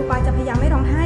รูปาจะพยายามไม่ร้องไห้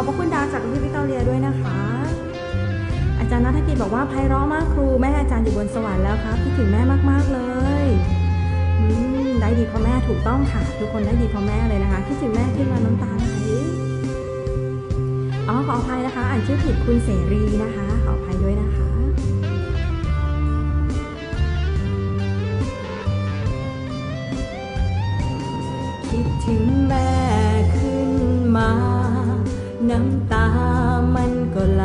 อบพระคุณดาวจากพี่วิกตอเรียด้วยนะคะ อาจารย์นัทกิจบอกว่าไพเราะมากครูแม่อาจารย์อยู่บนสวรรค์แล้วครับคิดถึงแม่มากๆเลยได้ดีเพราะแม่ถูกต้องค่ะ ทุกคนได้ดีเพราะแม่เลยนะคะคิดถึงแม่ขึ้นมาน้ำตาไหลอ๋อขออภัยนะคะ อ่านชื่อผิดคุณเสรีนะคะ ขออภัยด้วยนะคะคิดถึงแม่ขึ้นมา น้ำตามันก็ไหล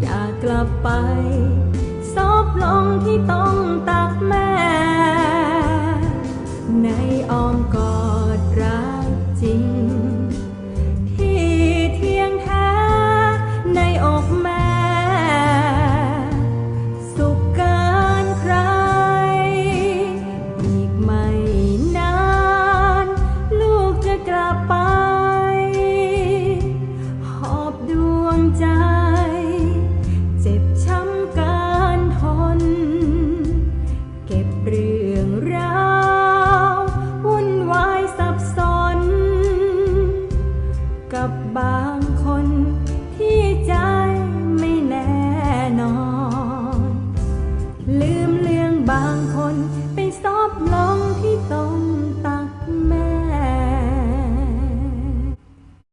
อยากกลับไป ซอบลงที่ต้องตักแม่ ในอ้อมกอด ดวงใจ